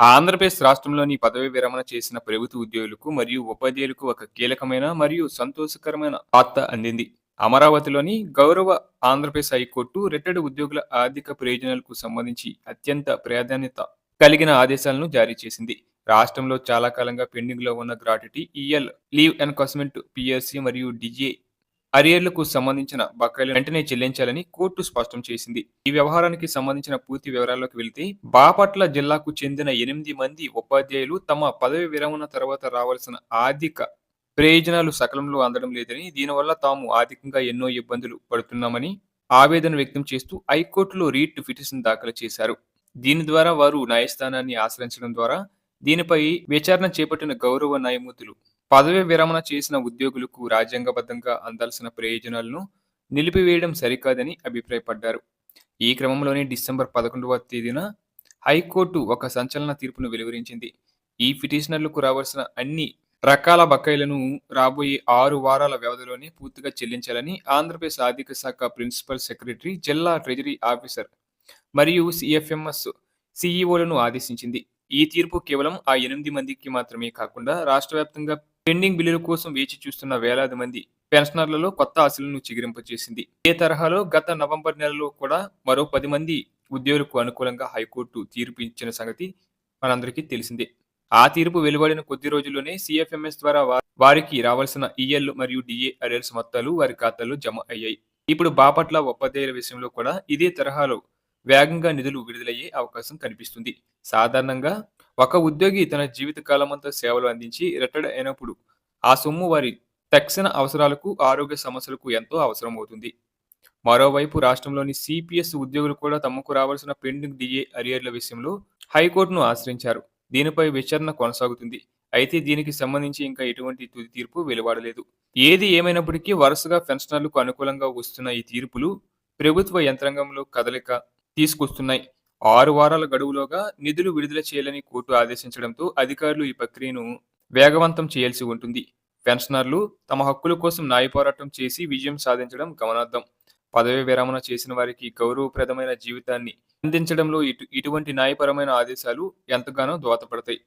ఆంధ్రప్రదేశ్ రాష్ట్రంలోని పదవి విరమణ చేసిన ప్రభుత్వ ఉద్యోగులకు మరియు ఉపాధ్యాయులకు ఒక కీలకమైన మరియు సంతోషకరమైన వార్త అందింది. అమరావతిలోని గౌరవ ఆంధ్రప్రదేశ్ హైకోర్టు రిటైర్డ్ ఉద్యోగుల ఆర్థిక ప్రయోజనాలకు సంబంధించి అత్యంత ప్రాధాన్యత కలిగిన ఆదేశాలను జారీ చేసింది. రాష్ట్రంలో చాలా కాలంగా పెండింగ్లో ఉన్న gratuity EL leave encashment PSC మరియు డిజే అరియర్లకు సంబంధించిన బకాయిలు వెంటనే చెల్లించాలని కోర్టు స్పష్టం చేసింది. ఈ వ్యవహారానికి సంబంధించిన పూర్తి వివరాల్లోకి వెళితే బాపట్ల జిల్లాకు చెందిన ఎనిమిది మంది ఉపాధ్యాయులు తమ పదవి విరమణ తర్వాత రావాల్సిన ఆర్థిక ప్రయోజనాలు సకలంలో అందడం లేదని దీనివల్ల తాము ఆర్థికంగా ఎన్నో ఇబ్బందులు పడుతున్నామని ఆవేదన వ్యక్తం చేస్తూ హైకోర్టులో రీట్ పిటిషన్ దాఖలు చేశారు. దీని ద్వారా వారు న్యాయస్థానాన్ని ఆశ్రయించడం ద్వారా దీనిపై విచారణ చేపట్టిన గౌరవ న్యాయమూర్తులు పదవి విరమణ చేసిన ఉద్యోగులకు రాజ్యాంగబద్ధంగా అందాల్సిన ప్రయోజనాలను నిలిపివేయడం సరికాదని అభిప్రాయపడ్డారు. ఈ క్రమంలోనే డిసెంబర్ పదకొండవ తేదీన హైకోర్టు ఒక సంచలన తీర్పును వెలువరించింది. ఈ పిటిషనర్లకు రావాల్సిన అన్ని రకాల బకాయిలను రాబోయే ఆరు వారాల వ్యవధిలోనే పూర్తిగా చెల్లించాలని ఆంధ్రప్రదేశ్ ఆర్థిక శాఖ ప్రిన్సిపల్ సెక్రటరీ జిల్లా ట్రెజరీ ఆఫీసర్ మరియు సిఎఫ్ఎంఎస్ సిఈఓలను ఆదేశించింది. ఈ తీర్పు కేవలం ఆ ఎనిమిది మందికి మాత్రమే కాకుండా రాష్ట్ర వ్యాప్తంగా పెండింగ్ బిల్లుల కోసం వేచి చూస్తున్న వేలాది మంది పెన్షనర్లలో కొత్త ఆశలను చిగురింపజేసింది ఏ తరహాలో గత నవంబర్ నెలలో కూడా మరో పది మంది ఉద్యోగులకు అనుకూలంగా హైకోర్టు తీర్పు ఇచ్చిన సంగతి మనందరికీ తెలిసిందే. ఆ తీర్పు వెలువడిన కొద్ది రోజుల్లోనే సిఎఫ్ఎంఎస్ ద్వారా వారికి రావాల్సిన ఈఎల్ మరియు డిఏ అరేల్స్ మొత్తాలు వారి ఖాతాల్లో జమ అయ్యాయి. ఇప్పుడు బాపట్ల ఉపాధ్యాయుల విషయంలో కూడా ఇదే తరహాలో వేగంగా నిధులు విడుదలయ్యే అవకాశం కనిపిస్తుంది. సాధారణంగా ఒక ఉద్యోగి తన జీవిత కాలమంతా సేవలు అందించి రిటైర్డ్ అయినప్పుడు ఆ సొమ్ము వారి తక్షణ అవసరాలకు ఆరోగ్య సమస్యలకు ఎంతో అవసరం అవుతుంది మరోవైపు రాష్ట్రంలోని సిపిఎస్ ఉద్యోగులు కూడా తమకు రావాల్సిన పెండింగ్ డిఏ అరియర్ల విషయంలో హైకోర్టును ఆశ్రయించారు. దీనిపై విచారణ కొనసాగుతుంది. అయితే దీనికి సంబంధించి ఇంకా ఎటువంటి తుది తీర్పు వెలువడలేదు. ఏది ఏమైనప్పటికీ వరుసగా పెన్షనర్లకు అనుకూలంగా వస్తున్న ఈ తీర్పులు ప్రభుత్వ యంత్రాంగంలో కదలిక తీసుకొస్తున్నాయి. ఆరు వారాల గడువులోగా నిధులు విడుదల చేయాలని కోర్టు ఆదేశించడంతో అధికారులు ఈ ప్రక్రియను వేగవంతం చేయాల్సి ఉంటుంది. పెన్షనర్లు తమ హక్కుల కోసం న్యాయ పోరాటం చేసి విజయం సాధించడం గమనార్థం పదవి విరమణ చేసిన వారికి గౌరవప్రదమైన జీవితాన్ని అందించడంలో ఇటు ఇటువంటి న్యాయపరమైన ఆదేశాలు ఎంతగానో దోహదపడతాయి.